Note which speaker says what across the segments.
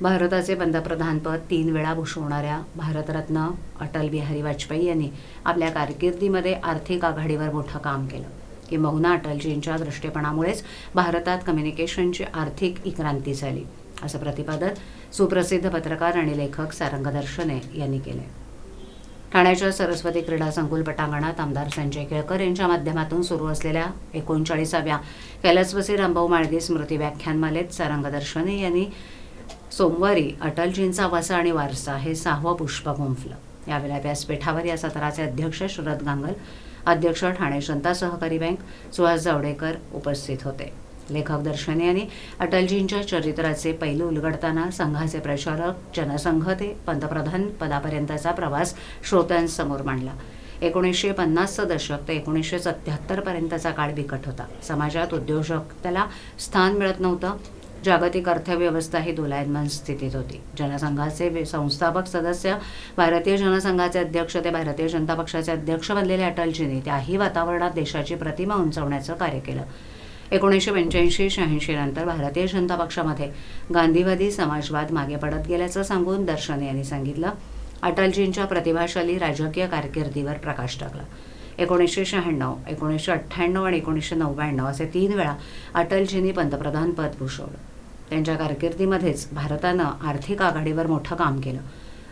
Speaker 1: भारताचे पंतप्रधानपद तीन वेळा भूषवणाऱ्या भारतरत्न अटल बिहारी वाजपेयी यांनी आपल्या कारकिर्दीमध्ये आर्थिक आघाडीवर मोठं काम केलं. किंबहुना अटलजींच्या दृष्टीपणामुळेच भारतात कम्युनिकेशनची आर्थिक क्रांती झाली असं प्रतिपादन सुप्रसिद्ध पत्रकार आणि लेखक सारंग दर्शने यांनी केले ठाण्याच्या सरस्वती क्रीडा संकुल पटांगणात आमदार संजय केळकर यांच्या माध्यमातून सुरू असलेल्या एकोणचाळीसाव्या कैलासवासी रामभाऊ माळगे स्मृती व्याख्यानमालेत सारंग दर्शने यांनी सोमवारी अटलजींचा वसा आणि वारसा हे सहावं पुष्प गुंफलं यावेळेला व्यासपीठावर या सत्राचे अध्यक्ष शरद गांगल अध्यक्ष ठाणे जनता सहकारी बँक सुहास जावडेकर उपस्थित होते. लेखक दर्शनी यांनी अटलजींच्या चरित्राचे पैलू उलगडताना संघाचे प्रचारक जनसंघ ते पंतप्रधान पदापर्यंतचा प्रवास श्रोत्यांसमोर मांडला. एकोणीसशे पन्नासचं दशक ते एकोणीसशे सत्त्याहत्तरपर्यंतचा काळ बिकट होता. समाजात उद्योजकतेला स्थान मिळत नव्हतं जागतिक अर्थव्यवस्था ही दोलायमान स्थितीत होती. जनसंघाचे संस्थापक सदस्य भारतीय जनसंघाचे अध्यक्ष ते भारतीय जनता पक्षाचे अध्यक्ष बनलेले अटलजींनी त्याही वातावरणात देशाची प्रतिमा उंचवण्याचं कार्य केलं. एकोणीसशे पंच्याऐंशी शहाऐंशी नंतर भारतीय जनता पक्षामध्ये गांधीवादी समाजवाद मागे पडत गेल्याचं सांगून दर्शन यांनी सांगितलं. अटलजींच्या प्रतिभाशाली राजकीय कारकिर्दीवर प्रकाश टाकला. एकोणीसशे शहाण्णव एकोणीसशे अठ्ठ्याण्णव आणि एकोणीसशे नव्याण्णव असे तीन वेळा अटलजींनी पंतप्रधान पद भूषवलं. त्यांच्या कारकिर्दीमध्येच भारतानं आर्थिक आघाडीवर मोठं काम केलं.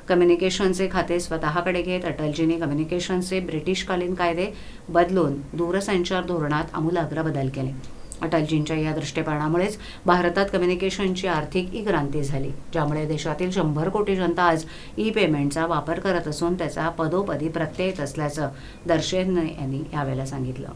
Speaker 1: कम्युनिकेशनचे खाते स्वतःकडे घेत अटलजींनी कम्युनिकेशनचे ब्रिटिशकालीन कायदे बदलून दूरसंचार धोरणात आमूलाग्र बदल केले. अटलजींच्या या दृष्टिकोनामुळेच भारतात कम्युनिकेशनची आर्थिक ई क्रांती झाली ज्यामुळे देशातील शंभर कोटी जनता आज ई पेमेंटचा वापर करत असून त्याचा पदोपदी प्रत्यय येत असल्याचं दर्शने यांनी यावेळेला सांगितलं.